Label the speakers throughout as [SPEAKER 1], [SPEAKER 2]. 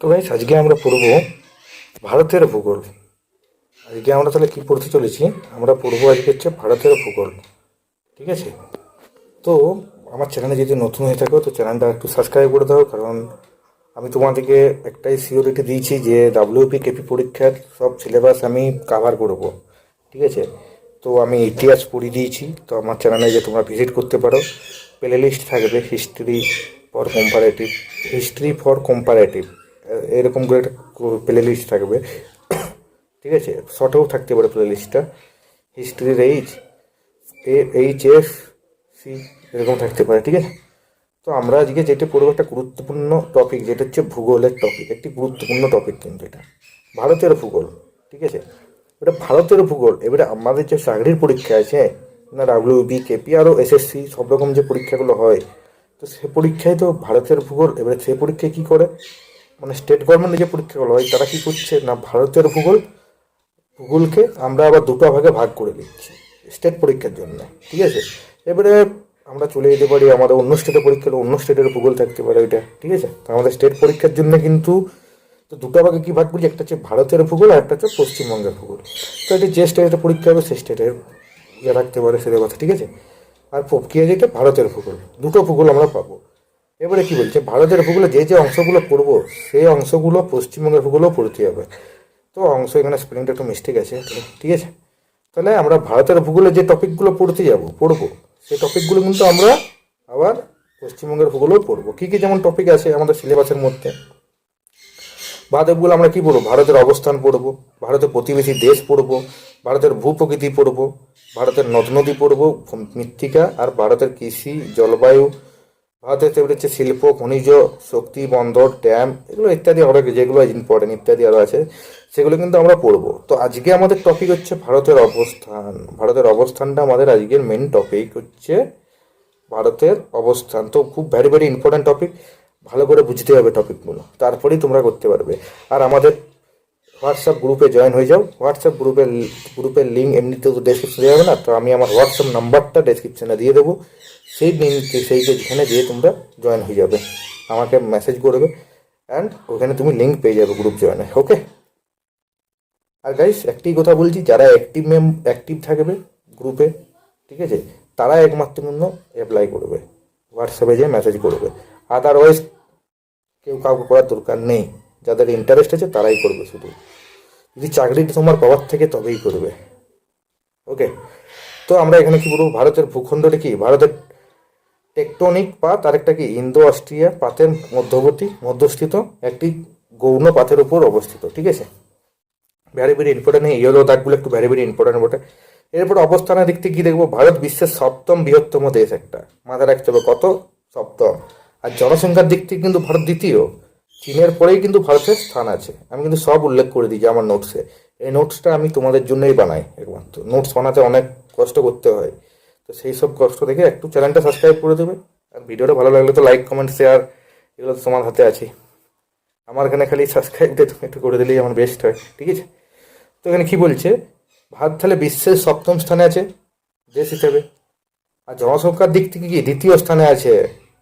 [SPEAKER 1] তো গাইস আজকে আমরা পড়ব ভারতের ভূগোল। আজকে আমরা তাহলে কী পড়তে চলেছি? আমরা পড়ব আজকে হচ্ছে ভারতের ভূগোল, ঠিক আছে? তো আমার চ্যানেলে যদি নতুন হয়ে থাকো, তো চ্যানেলটা একটু সাবস্ক্রাইব করে দাও, কারণ আমি তোমাদেরকে একটাই সিওরিটি দিয়েছি যে ডাব্লিউপি কেপি পরীক্ষার সব সিলেবাস আমি কাভার করব, ঠিক আছে? তো আমি ইতিহাস পড়িয়ে দিয়েছি, তো আমার চ্যানেলে যে তোমরা ভিজিট করতে পারো প্লে লিস্ট থাকবে history for comparative history for comparative এরকম করে একটা প্লে লিস্ট থাকবে। ঠিক আছে? শর্টেও থাকতে পারে প্লে লিস্টটা হিস্ট্রির এইচ এইচ এফ সি এরকম থাকতে পারে, ঠিক আছে? তো আমরা আজকে যেটা পড়ব একটা গুরুত্বপূর্ণ টপিক যেটা হচ্ছে ভূগোলের টপিক একটি গুরুত্বপূর্ণ টপিক কিন্তু এটা। ভারতের ভূগোল, ঠিক আছে? এটা ভারতের ভূগোল, এবারে আমাদের যে চাকরির পরীক্ষা আছে, না ডাব্লিউবি কেপি আরও এসএসসি সব রকম যে পরীক্ষাগুলো হয়, তো সে পরীক্ষায় তো ভারতের ভূগোল, এবারে সেই পরীক্ষায় কী করে? মানে স্টেট গভর্নমেন্টের যে পরীক্ষাগুলো হয় তারা কী করছে? না, ভারতের ভূগোল, ভূগোলকে আমরা আবার দুটো ভাগে ভাগ করে দিচ্ছি স্টেট পরীক্ষার জন্য, ঠিক আছে? এবারে আমরা চলে যেতে পারি, আমাদের অন্য স্টেটের পরীক্ষা অন্য স্টেটের ভূগোল থাকতে পারে ওইটা, ঠিক আছে? আমাদের স্টেট পরীক্ষার জন্য কিন্তু তো দুটো ভাগে কী ভাগ করি একটা হচ্ছে ভারতের ভূগোল আর একটা হচ্ছে পশ্চিমবঙ্গের ভূগোল। তো এটি যে স্টেটের পরীক্ষা হবে, সেই স্টেটের ইয়ে রাখতে পারে সেটা কথা, ঠিক আছে? আর প্রক্রিয়া যেটা ভারতের ভূগোল, দুটো ভূগোল আমরা পাবো। এবারে কি বলছে? ভারতের ভূগোলে যে যে অংশগুলো পড়ব, সেই অংশগুলো পশ্চিমবঙ্গের ভূগোলেও পড়তে হবে। তো অংশ এখানে স্পেলিংটা একটু মিস্টেক আছে, ঠিক আছে? তাহলে আমরা ভারতের ভূগোলে যে টপিকগুলো পড়তে যাব, পড়ব। সেই টপিকগুলো কিন্তু আমরা আবার পশ্চিমবঙ্গের ভূগোলেও পড়ব। কী কী যেমন টপিক আছে আমাদের সিলেবাসের মধ্যে? বাদবগুলো আমরা কি পড়ব? ভারতের অবস্থান পড়ব, ভারতের প্রতিবেশী দেশ পড়ব, ভারতের ভূপ্রকৃতি পড়ব, ভারতের নদ নদী পড়ব মৃত্তিকা আর ভারতের কৃষি, জলবায়ু ভারতের তেমনি হচ্ছে শিল্প, খনিজ, শক্তি, বন্দর, ড্যাম এগুলো ইত্যাদি অনেক যেগুলো ইম্পর্টেন্ট ইত্যাদি আরও আছে, সেগুলো কিন্তু আমরা পড়ব। তো আজকে আমাদের টপিক হচ্ছে ভারতের অবস্থান। ভারতের অবস্থানটা আমাদের আজকের মেন টপিক হচ্ছে ভারতের অবস্থান। তো খুব ভেরি ভেরি ইম্পর্ট্যান্ট টপিক ভালো করে বুঝতে হবে টপিকগুলো তারপরেই তোমরা করতে পারবে। আর আমাদের হোয়াটসঅ্যাপ গ্রুপে জয়েন হয়ে যাও। হোয়াটসঅ্যাপ গ্রুপের গ্রুপের লিঙ্ক এমনিতেও তো ডেসক্রিপশনে যাবে না, তো আমি আমার হোয়াটসঅ্যাপ নাম্বারটা ডেসক্রিপশনে দিয়ে দেবো। সেই লিঙ্ক সেই যেখানে দিয়ে তোমরা জয়েন হয়ে যাবে। আমাকে মেসেজ করবে অ্যান্ড ওখানে তুমি লিঙ্ক পেয়ে যাবে গ্রুপ জয়েনে ওকে আর গাইস একটি কথা বলছি, যারা অ্যাক্টিভ মেম অ্যাক্টিভ থাকবে গ্রুপে ঠিক আছে? তারা একমাত্র জন্য অ্যাপ্লাই করবে। হোয়াটসঅ্যাপে যেয়ে মেসেজ করবে। আদারওয়াইজ কেউ কাউকে করার দরকার নেই। যাদের ইন্টারেস্ট আছে তারাই করবে শুধু। যদি চাকরিটা তোমার পাওয়ার থেকে তবেই করবে। ওকে তো আমরা এখানে কি বলব? ভারতের ভূখণ্ডটা কি? ভারতের টেকটনিক পাত আর একটা কি? ইন্দো অস্ট্রিয়া পাতের মধ্যবর্তী, মধ্যস্থিত একটি গৌণ পাতের উপর অবস্থিত। ঠিক আছে? ভ্যারি ভেরি ইম্পর্টেন্ট এই ইয়েলো দাগগুলো একটু ভ্যারি ভেরি ইম্পর্টেন্ট বটে। এরপর অবস্থানের দিক থেকে কি দেখব? ভারত বিশ্বের সপ্তম বৃহত্তম দেশ একটা। মাথায় রাখতে হবে কত? সপ্তম। আর জনসংখ্যার দিক থেকে কিন্তু ভারত দ্বিতীয়। চীনের পরেই কিন্তু ভারতের স্থান আছে। আমি কিন্তু সব উল্লেখ করে দিই যে আমার নোটসে এই নোটসটা আমি তোমাদের জন্যই বানাই একমাত্র। নোটস বানাতে অনেক কষ্ট করতে হয়। তো সেই সব কষ্ট দেখে একটু চ্যানেলটা সাবস্ক্রাইব করে দেবে। আর ভিডিওটা ভালো লাগলে তো লাইক কমেন্ট শেয়ার এগুলো তো তোমার হাতে আছে আমার এখানে খালি সাবস্ক্রাইবটা তুমি একটু করে দিলেই আমার বেস্ট হয়, ঠিক আছে? তো এখানে কী বলছে? ভারত তাহলে বিশ্বের সপ্তম স্থানে আছে, দেশ হিসেবে। আর জনসংখ্যার দিক থেকে কি দ্বিতীয় স্থানে আছে?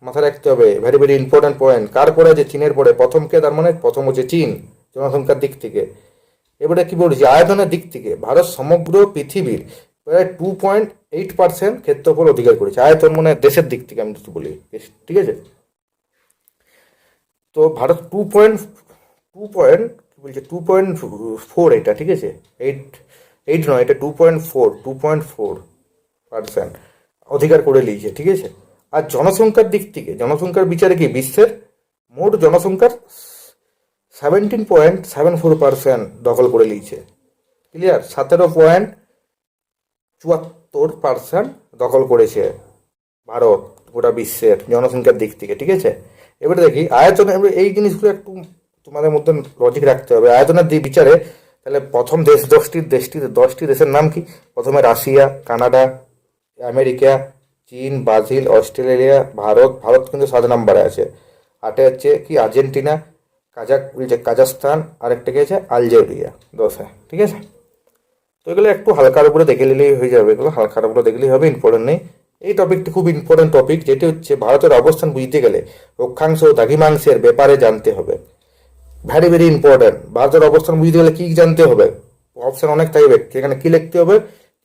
[SPEAKER 1] মাথায় রাখতে হবে। ভেরি ভেরি ইম্পর্ট্যান্ট পয়েন্ট কার পরে আছে? চীনের পরে প্রথম কে? তার মানে প্রথম হচ্ছে চীন, জনসংখ্যার দিক থেকে। এবারে কি বলছি? আয়তনের দিক থেকে ভারত সমগ্র পৃথিবীর প্রায় টু পয়েন্ট এইট পার্সেন্ট ক্ষেত্রফল অধিকার করেছে। আয়তন মানে দেশের দিক থেকে আমি যদি বলি। ঠিক আছে? তো Bharat two point two point কি বলছে? টু পয়েন্ট ফোর এটা, ঠিক আছে? এইট এইট নয়, এটা two point four two point four percent অধিকার করে নিয়েছে, ঠিক আছে? আর জনসংখ্যার দিক থেকে, জনসংখ্যার বিচারে কি বিশ্বের মোট জনসংখ্যার seventeen point seven four percent দখল করে নিয়েছে। ক্লিয়ার সতেরো পয়েন্ট চুয়াত্তর পার্সেন্ট দখল করেছে ভারত গোটা বিশ্বের জনসংখ্যার দিক থেকে, ঠিক আছে? এবারে দেখি, আয়তন এই জিনিসগুলো একটু তোমাদের মধ্যে লজিক রাখতে হবে। আয়তনের দিক বিচারে, তাহলে প্রথম দেশ দশটি দেশটি দশটি দেশের নাম কি? প্রথমে রাশিয়া, কানাডা, আমেরিকা চীন, ব্রাজিল, অস্ট্রেলিয়া, ভারত ভারত কিন্তু সাত নম্বরে আছে। আটে হচ্ছে কি? আর্জেন্টিনা, কাজাক যে কাজাকস্তান আরেকটা কি আছে? আলজেরিয়া, দশে, ঠিক আছে? তো এগুলো একটু হালকার উপরে দেখে নিলেই হয়ে যাবে। এগুলো হালকার উপরে দেখলেই হবে ইম্পর্টেন্ট নেই। এই টপিকটি খুব ইম্পর্টেন্ট টপিক যেটি হচ্ছে ভারতের অবস্থান বুঝতে গেলে অক্ষাংশ ও দ্রাঘিমাংশের ব্যাপারে জানতে হবে। ভ্যারি ভেরি ইম্পর্ট্যান্ট ভারতের অবস্থান বুঝতে গেলে কী জানতে হবে? অপশন অনেক থাকবে এখানে কী লিখতে হবে?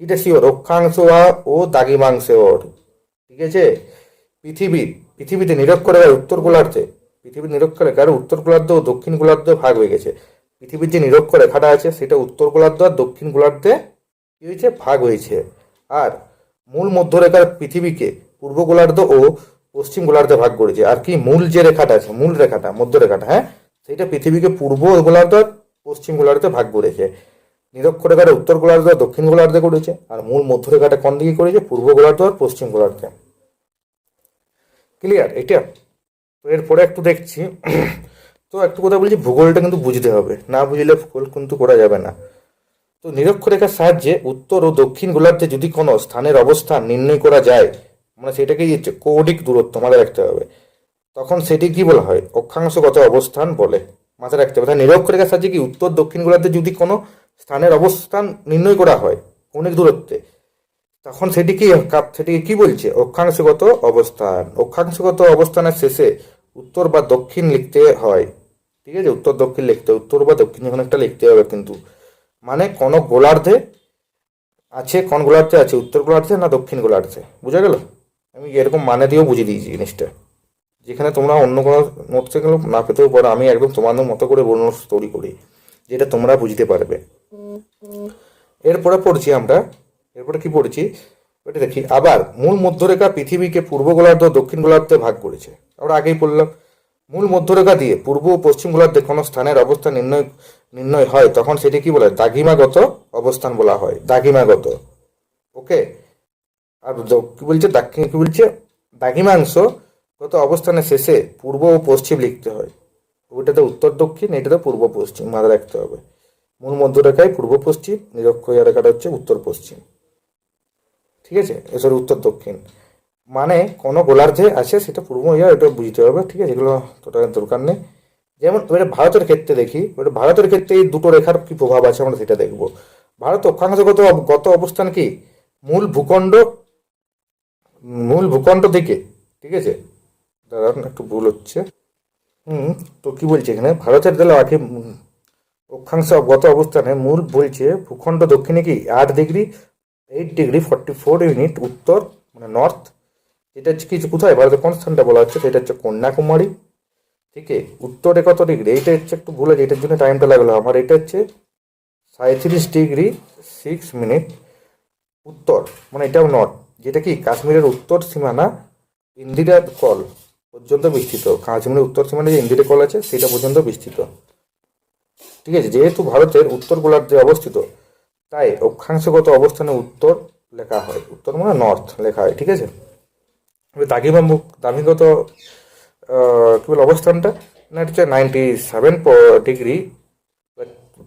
[SPEAKER 1] কিটা শিওর, অক্ষাংশ ও দাগিমাংশ ওর ঠিক আছে? পৃথিবীর পৃথিবীতে নিরক্ষরেখার উত্তর গোলার্ধে পৃথিবীর নিরক্ষরেখার উত্তর গোলার্ধ ও দক্ষিণ গোলার্ধ ভাগ হয়ে গেছে। পৃথিবীর যে নিরক্ষরেখাটা আছে, সেটা উত্তর গোলার্ধ আর দক্ষিণ গোলার্ধে কি হয়েছে? ভাগ হয়েছে। আর মূল মধ্যরেখার পৃথিবীকে পূর্ব গোলার্ধ ও পশ্চিম গোলার্ধে ভাগ করেছে। আর কি? মূল যে রেখাটা আছে, মূল রেখাটা, মধ্যরেখাটা হ্যাঁ? সেটা পৃথিবীকে পূর্ব গোলার্ধ আর পশ্চিম গোলার্ধে ভাগ করেছে। নিরক্ষরেখাটা উত্তর গোলার্ধ আর দক্ষিণ গোলার্ধে করেছে। আর মূল মধ্যরেখাটা কোন দিকে করেছে? পূর্ব গোলার্ধ আর পশ্চিম গোলার্ধে। ক্লিয়ার এটা? তো এরপরে একটু দেখছি। তো একটু কথা বলছি, ভূগোলটা কিন্তু বুঝতে হবে। না বুঝলে ভূগোল কিন্তু করা যাবে না। তো নিরক্ষরেখার সাহায্যে উত্তর ও দক্ষিণ গোলার্ধে যদি কোনো স্থানের অবস্থান নির্ণয় করা যায় মানে সেটাকেই হচ্ছে কৌণিক দূরত্ব, মাথায় রাখতে হবে। তখন সেটি কি বলা হয়? অক্ষাংশগত অবস্থান বলে। মাথায় রাখতে হবে। নিরক্ষরেখার সাহায্যে কি উত্তর দক্ষিণ গোলার্ধে যদি কোনো স্থানের অবস্থান নির্ণয় করা হয় অনেক দূরত্বে তখন সেটি কি কাপ সেটিকে কি বলছে? অক্ষাংশগত অবস্থান। অক্ষাংশগত অবস্থানের শেষে উত্তর বা দক্ষিণ লিখতে হয়। ঠিক আছে? উত্তর দক্ষিণ লিখতে উত্তর বা দক্ষিণ যখন একটা লিখতে হবে কিন্তু। মানে কোন গোলার্ধে আছে কোন গোলার্ধে আছে? উত্তর গোলার্ধে না দক্ষিণ গোলার্ধে? বুঝা গেল? আমি এরকম মানে দিয়েও বুঝিয়ে দিয়েছি জিনিসটা। যেখানে তোমরা অন্য কোনো নোটসে থেকে না পেতেও পারো। আমি একদম তোমাদের মতো করে নোটস তৈরি করি। যেটা তোমরা বুঝতে পারবে। এরপরে পড়ছি আমরা এরপরে কি পড়েছি? ওটা দেখি, আবার মূল মধ্যরেখা পৃথিবীকে পূর্ব গোলার্ধ দক্ষিণ গোলার্ধে ভাগ করেছে। আমরা আগেই পড়লাম, মূল মধ্যরেখা দিয়ে পূর্ব ও পশ্চিম গোলার্ধে কোনো স্থানের অবস্থান নির্ণয় নির্ণয় হয়, তখন সেটি কি বলে দাগিমাগত অবস্থান বলা হয়, দাগিমাগত। ওকে আর কি বলছে? দাক্ষিণ কি বলছে? দাগিমাংশ গত অবস্থানের শেষে পূর্ব ও পশ্চিম লিখতে হয়। ওইটাতে উত্তর দক্ষিণ, এটাতে পূর্ব পশ্চিম, মাথায় রাখতে হবে। মূল মধ্যরেখায় পূর্ব পশ্চিম নিরক্ষয় রেখাটা হচ্ছে উত্তর পশ্চিম। ঠিক আছে? সরি উত্তর দক্ষিণ। মানে কোনো গোলার্ধে আছে সেটা পূর্ব ইয়া এটা বুঝতে হবে, ঠিক আছে? এগুলো তোটা দরকার নেই। যেমন এবারে ভারতের ক্ষেত্রে দেখি, এবারে ভারতের ক্ষেত্রে এই দুটো রেখার কি প্রভাব আছে আমরা সেটা দেখব। ভারত অক্ষাংশগত গত অবস্থান কি? মূল ভূখণ্ড মূল ভূখণ্ড দিকে, ঠিক আছে? দাঁড়ান, একটু ভুল হচ্ছে। হুম, তো কি বলছে এখানে? ভারতের দিলে আগে অক্ষাংশ গত অবস্থানে মূল বলছে ভূখণ্ড দক্ষিণে কি? আট degree eight degree forty four unit উত্তর মানে নর্থ এটা হচ্ছে কিছু কোথায়? ভারতের কোন স্থানটা বলা হচ্ছে? সেটা হচ্ছে কন্যাকুমারী। ঠিক আছে? উত্তরে কত ডিগ্রি এইটা হচ্ছে একটু ভুল এটার জন্য টাইমটা লাগল আমার। এটা হচ্ছে সাঁত্রিশ ডিগ্রি সিক্স মিনিট উত্তর মানে এটাও নর্থ যেটা কি? কাশ্মীরের উত্তর সীমানা, ইন্দিরা কল পর্যন্ত বিস্তৃত। কাশ্মীরের উত্তর সীমানা যে ইন্দিরা কল আছে, সেটা পর্যন্ত বিস্তৃত। ঠিক আছে? যেহেতু ভারতের উত্তর গোলার্ধে অবস্থিত তাই অক্ষাংশগত অবস্থানে উত্তর লেখা হয়। উত্তর মানে নর্থ লেখা হয়, ঠিক আছে? দাগিমা মুখ দামিগত কী বলে অবস্থানটা? না হচ্ছে ninety seven degree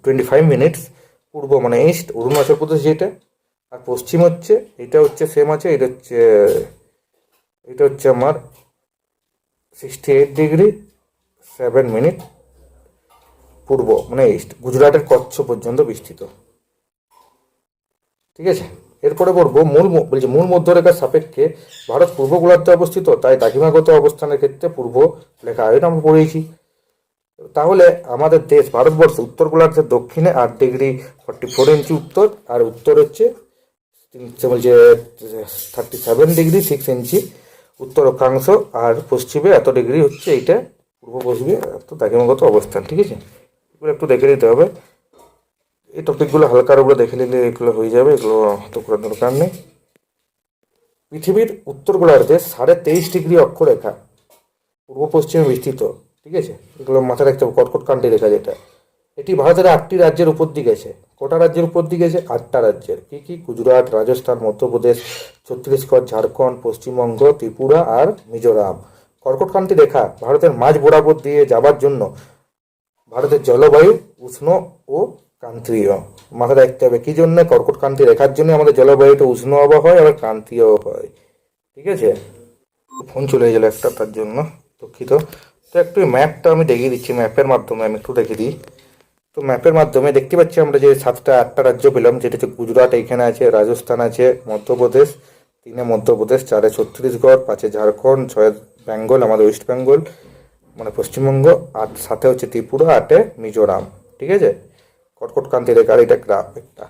[SPEAKER 1] twenty five minutes পূর্ব মানে ইস্ট অরুণাচল প্রদেশ যেটা, আর পশ্চিম হচ্ছে, এটা হচ্ছে সেম আছে, এটা হচ্ছে এটা হচ্ছে আমার sixty eight degree seven minute পূর্ব মানে ইস্ট গুজরাটের কচ্ছ পর্যন্ত বিস্তৃত। ঠিক আছে? এরপরে পড়ব মূল বলছি মূল মধ্যরেখার সাপেক্ষে ভারত পূর্ব গোলার্ধে অবস্থিত, তাই দাগিমাগত অবস্থানের ক্ষেত্রে পূর্ব লেখা এটা আমরা পড়েছি। তাহলে আমাদের দেশ ভারতবর্ষ উত্তর গোলার্ধের দক্ষিণে আট ডিগ্রি ফর্টি ফোর ইঞ্চি উত্তর, আর উত্তর হচ্ছে বলছে thirty seven degree six inch উত্তর অক্ষাংশ, আর পশ্চিমে এত ডিগ্রি হচ্ছে এইটা পূর্ব পশ্চিমে এত দাগিমাগত অবস্থান, ঠিক আছে? এগুলো একটু দেখে নিতে হবে। এই টপিকগুলো হালকার উপরে দেখে নিলে এগুলো হয়ে যাবে, এগুলো তো করার দরকার নেই। পৃথিবীর উত্তর গোলার্ধে সাড়ে তেইশ ডিগ্রি অক্ষরেখা, পূর্ব পশ্চিমে বিস্তৃত, ঠিক আছে? এগুলো মাথায় রাখতে হবে কর্কট কান্টি রেখা যেটা। এটি ভারতের আটটি রাজ্যের উপর দিকে আছে কটা রাজ্যের উপর দিকে আছে আটটা রাজ্যের। কি কি? গুজরাট, রাজস্থান, মধ্যপ্রদেশ, ছত্তিশগড়, ঝাড়খণ্ড, পশ্চিমবঙ্গ, ত্রিপুরা আর মিজোরাম। কর্কটকান্তি রেখা ভারতের মাঝ বরাবর দিয়ে যাবার জন্য ভারতের জলবায়ু উষ্ণ ও ক্রান্তীয়। মাথায় রাখতে হবে, কি জন্য? কর্কটক্রান্তি রেখার জন্য আমাদের জলবায়ুটা উষ্ণ আবহাওয়া হয় আবার ক্রান্তীয় হয়। ঠিক আছে? ফোন চলে গেল একটা, তার জন্য দুঃখিত। তো একটু ম্যাপটা আমি দেখিয়ে দিচ্ছি ম্যাপের মাধ্যমে আমি একটু দেখে দিই। তো ম্যাপের মাধ্যমে দেখতে পাচ্ছি আমরা যে সাতটা, আটটা রাজ্য পেলাম, যেটা হচ্ছে গুজরাট, এইখানে আছে রাজস্থান আছে, মধ্যপ্রদেশ, তিনে মধ্যপ্রদেশ, চারে ছত্তিশগড়, পাঁচে ঝাড়খণ্ড, ছয়ে বেঙ্গল, আমাদের ওয়েস্ট বেঙ্গল মানে পশ্চিমবঙ্গ, আর সাথে হচ্ছে ত্রিপুরা, আটে মিজোরাম। ঠিক আছে? কটকটকান্তি রেখা এটা গ্রাফ একটা।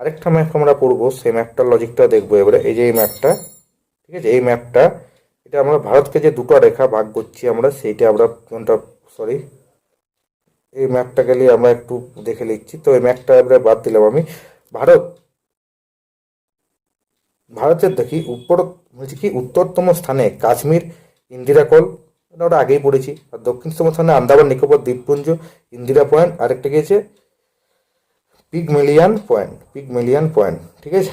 [SPEAKER 1] আরেকটা ম্যাপ আমরা পড়ব, সেই ম্যাপটার লজিকটা দেখব এবারে। এই যে এই ম্যাপটা ঠিক আছে? এই ম্যাপটা এটা আমরা ভারতকে যে দুটো রেখা ভাগ করছি আমরা, সেইটা আমরা কোনটা সরি এই ম্যাপটা গেলে আমরা একটু দেখে লিখছি তো এই ম্যাপটা এবারে বাদ দিলাম আমি। ভারত, ভারতের দেখি উপর, বলছি কি, উত্তরতম স্থানে কাশ্মীর ইন্দিরাকোল এটা ওটা আগেই পড়েছি। আর দক্ষিণতম স্থানে আন্দামান নিকোবর, দ্বীপপুঞ্জ, ইন্দিরা পয়েন্ট, আরেকটা গিয়েছে Pygmalion point Pygmalion point ঠিক আছে?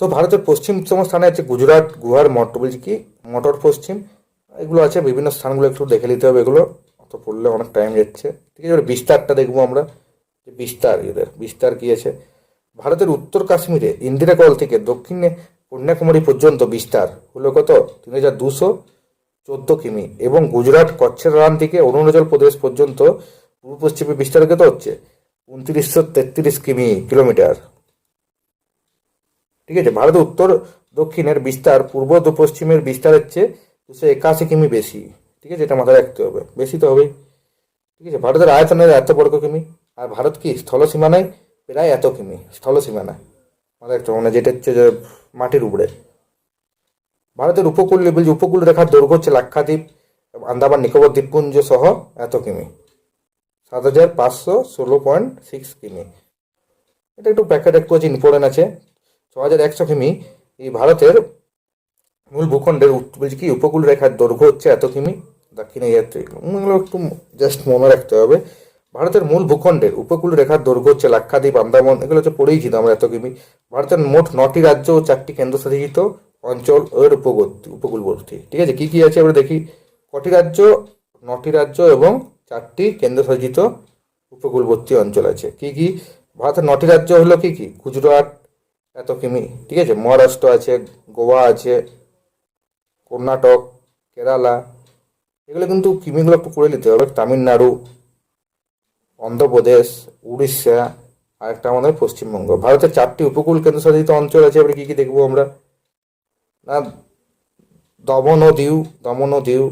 [SPEAKER 1] তো ভারতের পশ্চিমতম স্থানে আছে গুজরাট গুহার কি মটর পশ্চিম, এগুলো আছে বিভিন্ন স্থানগুলো একটু দেখে নিতে হবে এগুলো, অত পড়লে অনেক টাইম যাচ্ছে, ঠিক আছে? এবার বিস্তারটা দেখব আমরা, যে বিস্তার এদের বিস্তার কি আছে? ভারতের উত্তর কাশ্মীরে ইন্দিরা কল থেকে দক্ষিণে কন্যাকুমারী পর্যন্ত বিস্তার, হলো কত? তিন হাজার দুশো চোদ্দ কিমি এবং গুজরাট কচ্ছের রান থেকে অরুণাচল প্রদেশ পর্যন্ত পূর্ব পশ্চিমে বিস্তার কত হচ্ছে। উনত্রিশশো তেত্রিশ কিমি কিলোমিটার। ঠিক আছে, ভারতের উত্তর দক্ষিণের বিস্তার, পূর্ব পশ্চিমের বিস্তারের চেয়ে দুশো একাশি কিমি বেশি। ঠিক আছে, এটা মাথায় রাখতে হবে। বেশি তো হবেই। ঠিক আছে, ভারতের আয়তনের এত বর্গ কিমি, আর ভারত কি স্থল সীমানায় প্রায় এত কিমি স্থল সীমানায় মাথায় রাখতে হবে মানে যেটা হচ্ছে মাটির উপরে। ভারতের উপকূল লেভেল, যে উপকূল রেখার দৈর্ঘ্য হচ্ছে লাক্ষাদ্বীপ, আন্দামান, নিকোবর, দ্বীপপুঞ্জ সহ এত কিমি। সাত হাজার পাঁচশো ষোলো পয়েন্ট সিক্স কিমি। এটা একটু প্যাকেট একটু আছে, ইম্পর্টেন্ট আছে। ছ হাজার একশো কিমি। এই ভারতের মূল ভূখণ্ডের বলছি কি, উপকূল রেখার দৈর্ঘ্য হচ্ছে এত কিমি। দক্ষিণে যাত্রী এগুলো একটু জাস্ট মনে রাখতে হবে। ভারতের মূল ভূখণ্ডের উপকূল রেখার দৈর্ঘ্য হচ্ছে লাক্ষাদ্বীপ, আন্দামান, এগুলো হচ্ছে পড়েই ছিল আমরা এত কিমি। ভারতের মোট নটি রাজ্য ও চারটি কেন্দ্রশাসিত। অঞ্চল এর উপবর্তী উপকূলবর্তী। ঠিক আছে? কি কি আছে আমরা দেখি? কটি রাজ্য? নটি রাজ্য এবং চারটি কেন্দ্রশাসিত উপকূলবর্তী অঞ্চল আছে। কি কি? ভারতের নটি রাজ্য হলো কি কি? গুজরাট এত কিমি ঠিক আছে? মহারাষ্ট্র আছে, গোয়া আছে, কর্ণাটক, কেরালা। এগুলো কিন্তু কিমিগুলো একটু করে নিতে হবে। তামিলনাড়ু, অন্ধ্রপ্রদেশ, উড়িষ্যা আর একটা আমাদের পশ্চিমবঙ্গ। ভারতের চারটি উপকূল কেন্দ্রশাসিত অঞ্চল আছে, এবারে কী কী দেখব আমরা? না দমন ও দিউ দমন ও দিউ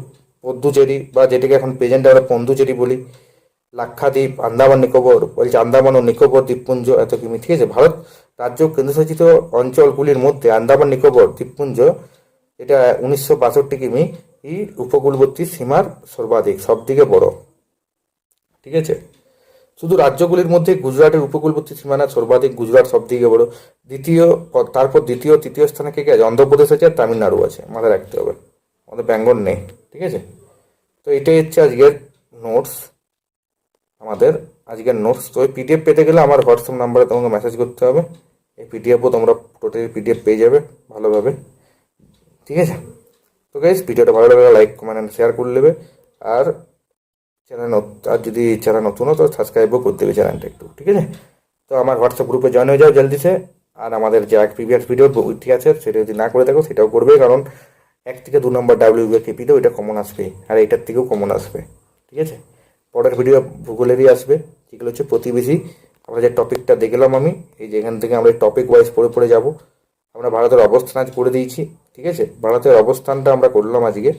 [SPEAKER 1] পদ্দুচেরি বা যেটাকে এখন প্রেজেন্টে আমরা পন্দুচেরি বলি, লাক্ষাদ্বীপ, আন্দামান নিকোবর, বলছে আন্দামান ও নিকোবর দ্বীপপুঞ্জ, এত কিমি ঠিক আছে? ভারত রাজ্য কেন্দ্রশাসিত অঞ্চলগুলির মধ্যে আন্দামান নিকোবর দ্বীপপুঞ্জ, এটা উনিশশো বাষট্টি কিমি এই উপকূলবর্তী সীমার সর্বাধিক সবদিকে বড়। ঠিক আছে? শুধু রাজ্যগুলির মধ্যে গুজরাটের উপকূলবর্তী সীমানা সর্বাধিক গুজরাট সবদিকে বড়। দ্বিতীয়, তারপর দ্বিতীয় তৃতীয় স্থানে কে কে আছে? অন্ধ্রপ্রদেশ আছে আর তামিলনাড়ু আছে। মাথায় রাখতে হবে। আমাদের বেঙ্গল নেই, ঠিক আছে? তো এটাই হচ্ছে আজকের নোটস আমাদের। আজকের নোটস তো পিডিএফ পেতে গেলে আমার হোয়াটসঅ্যাপ নাম্বারে তোমাকে মেসেজ করতে হবে। এই পিডিএফও তোমরা টোটালি পিডিএফ পেয়ে যাবে ভালোভাবে, ঠিক আছে? তো গাইজ ভিডিওটা ভালো লাগলে লাইক কমেন্ট শেয়ার করে নেবে আর চ্যানেল আর যদি চ্যানেল নতুন হয় তো সাবস্ক্রাইবও করতে হবে চ্যানেলটা একটু, ঠিক আছে? তো আমার হোয়াটসঅ্যাপ গ্রুপে জয়েন হয়ে যাও জলদিসে আর আমাদের যে এক প্রিভিয়াস ভিডিও ঠিক আছে, সেটা যদি না করে থাকো, সেটাও করবে, কারণ এক থেকে দু নম্বর ডাব্লিউ কেপিতে ওইটা কমন আসবে, আর এটার থেকেও কমন আসবে, ঠিক আছে? পরের ভিডিও ভূগোলেরই আসবে, যেগুলো হচ্ছে প্রতিবেশী। আমরা যে টপিকটা দেখলাম আমি, এই যে এখান থেকে আমরা টপিক ওয়াইজ পড়ে পড়ে যাব। আমরা ভারতের অবস্থান আজ করে দিয়েছি, ঠিক আছে? ভারতের অবস্থানটা আমরা করলাম আজকে।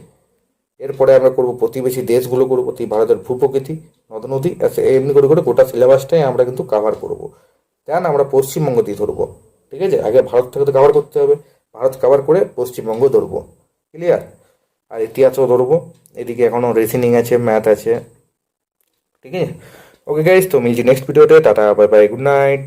[SPEAKER 1] এরপরে আমরা করব প্রতিবেশী দেশগুলো করব, প্রতি ভারতের ভূপ্রকৃতি নদ নদী এমনি করে করে গোটা সিলেবাসটাই আমরা কিন্তু কাভার করব। দেন আমরা পশ্চিমবঙ্গ দিয়ে ধরবো, ঠিক আছে? আগে ভারত থেকে তো কাভার করতে হবে, ভারত কাভার করে পশ্চিমবঙ্গ ধরবো ক্লিয়ার আর ইতিহাসও ধরবো, এদিকে এখনও রেসিনিং আছে ম্যাথ আছে, ঠিক আছে? ওকে গাইজ তো মিলছি নেক্সট ভিডিওতে tata bye bye good night